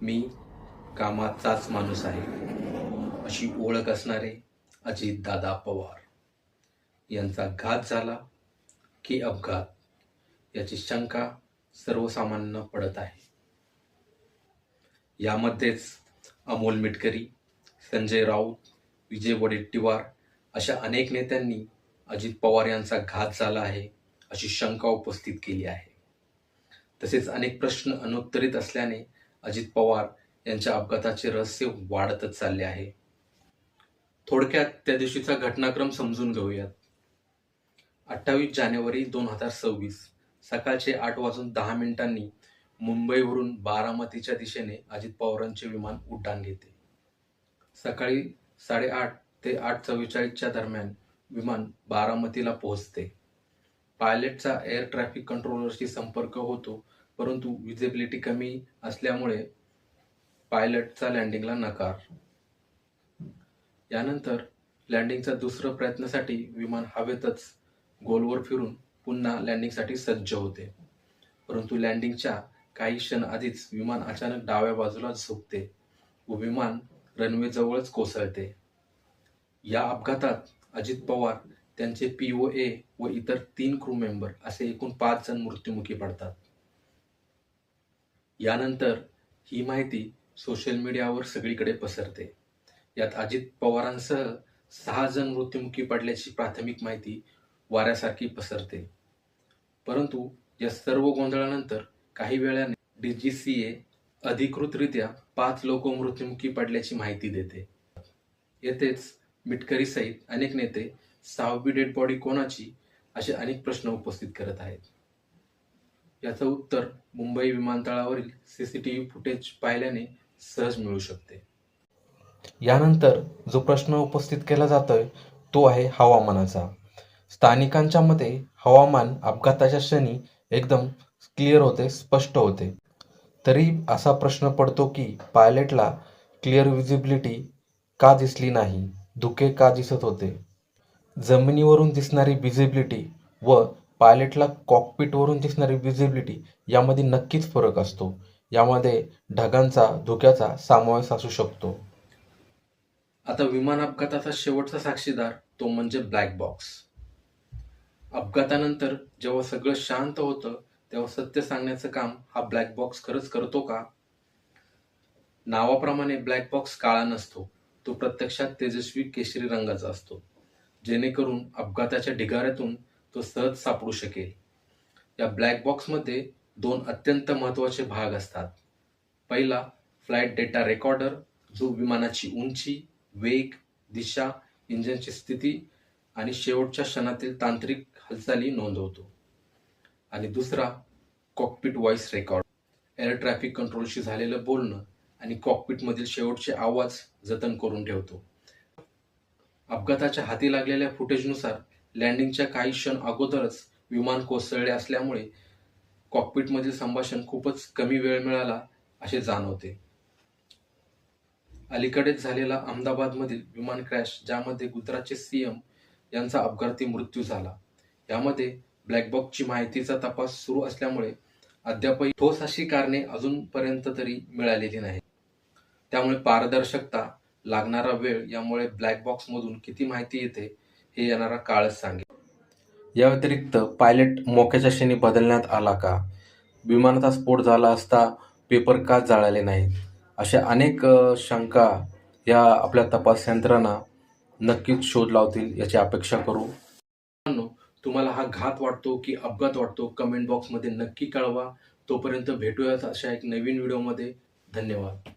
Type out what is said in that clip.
मी कामाचाच माणूस आहे. अशी ओळख असणारे अजित दादा पवार यांचा घात झाला की अपघात. याची शंका सर्वसामान्य पडत आहे. यामध्येच अमोल मिटकरी संजय राऊत विजय वडेट्टीवार अशा अनेक नेत्यांनी अजित पवार यांचा घात झाला आहे अशी शंका उपस्थित केली आहे. तसेच अनेक प्रश्न अनुत्तरित असल्याने अजित पवार यांच्या अपघाताचे रहस्य वाढतच चालले आहे. थोडक्यात त्या दिवशीचा घटनाक्रम समजून घेऊयात. अठ्ठावीस जानेवारी दोन हजार सव्वीस सकाळचे आठ वाजून दहा मिनिटांनी मुंबईवरून बारामतीच्या दिशेने अजित पवारांचे विमान उड्डाण घेते. सकाळी साडेआठ ते आठ चव्वेचाळीसच्या दरम्यान विमान बारामतीला पोहोचते. पायलटचा एअर ट्रॅफिक कंट्रोलरशी संपर्क होतो परंतु विजिबिलिटी कमी असल्यामुळे पायलटचा लँडिंगला नकार. यानंतर लँडिंगचा दुसरा प्रयत्नासाठी विमान हवेतच गोलवर फिरून पुन्हा लँडिंगसाठी सज्ज होते. परंतु लँडिंगच्या काही क्षण आधीच विमान अचानक डाव्या बाजूला झुकते व विमान रनवे जवळच कोसळते. या अपघातात अजित पवार त्यांचे पीओ ए व इतर तीन क्रू मेंबर असे एकूण पाच जण मृत्युमुखी पडतात. यानंतर ही माहिती सोशल मीडियावर सगळीकडे पसरते. यात अजित पवारांसह सहा जण मृत्युमुखी पडल्याची प्राथमिक माहिती वाऱ्यासारखी पसरते. परंतु या सर्व गोंधळानंतर काही वेळाने डी जी सी ए अधिकृतरित्या पाच लोक मृत्युमुखी पडल्याची माहिती देते. येथेच मिटकरी सहित अनेक नेते सहावी डेड बॉडी कोणाची असे अनेक प्रश्न उपस्थित करत आहेत. याचं उत्तर मुंबई विमानतळावरील सीसीटीव्ही फुटेज पाहिल्याने सहज मिळू शकते. यानंतर जो प्रश्न उपस्थित केला जातोय तो आहे हवामानाचा. स्थानिकांच्या मते हवामान अपघाताच्या क्षणी एकदम क्लिअर होते स्पष्ट होते. तरी असा प्रश्न पडतो की पायलटला क्लिअर विजिबिलिटी का दिसली नाही? धुके का दिसत होते? जमिनीवरून दिसणारी विजिबिलिटी व पायलटला कॉकपिटवरून दिसणारी विजिबिलिटी यामध्ये नक्कीच फरक असतो. यामध्ये ढगांचा धुक्याचा समावेश असू शकतो. आता विमान अपघाताचा शेवटचा साक्षीदार तो म्हणजे ब्लॅक बॉक्स अपघातानंतर जेव्हा सगळं शांत होतं तेव्हा सत्य सांगण्याचं काम हा ब्लॅक बॉक्स खरंच करतो का? नावाप्रमाणे ब्लॅक बॉक्स काळा नसतो. तो प्रत्यक्षात तेजस्वी केशरी रंगाचा असतो. जेणेकरून अपघाताच्या ढिगाऱ्यातून तो सहज सापडू शकेल. या ब्लॅक बॉक्समध्ये दोन अत्यंत महत्त्वाचे भाग असतात. पहिला फ्लाईट डेटा रेकॉर्डर जो विमानाची उंची वेग दिशा इंजिनची स्थिती आणि शेवटच्या क्षणातील तांत्रिक हालचाली नोंदवतो. आणि दुसरा cockpit voice record air traffic कंट्रोलशी झालेलं बोलणं आणि कॉकपिटमधील शेवटचे आवाज जतन करून ठेवतो. अपघाताच्या हाती लागलेल्या फुटेजनुसार लँडिंगच्या काही क्षण अगोदरच विमान कोसळले असल्यामुळे कॉकपिटमधील संभाषण खूपच कमी वेळ मिळाला असे जाणवते. अलीकडेच झालेला अहमदाबादमधील विमान क्रॅश ज्यामध्ये गुजरातचे सीएम यांचा अपघाती मृत्यू झाला. यामध्ये ब्लॅकबॉक्सची माहितीचा तपास सुरू असल्यामुळे अद्यापही ठोस अशी कारणे अजूनपर्यंत तरी मिळालेली नाही त्यामुळे पारदर्शकता लागणारा वेळ यामुळे ब्लॅक बॉक्समधून किती माहिती येते हे येणारा काळच सांगेल. या व्यतिरिक्त पायलट मोक्याच्या क्षणी बदलण्यात आला का? विमानाचा स्फोट झाला असता पेपर का जाळले नाहीत? अशा अनेक शंका या आपल्या तपास यंत्रणा नक्कीच शोध लावतील याची अपेक्षा करू. तुम्हाला हा घात वाटतो की अपघात वाटतो? कमेंट बॉक्समध्ये नक्की कळवा. तोपर्यंत भेटूयात अशा एक नवीन व्हिडिओमध्ये धन्यवाद.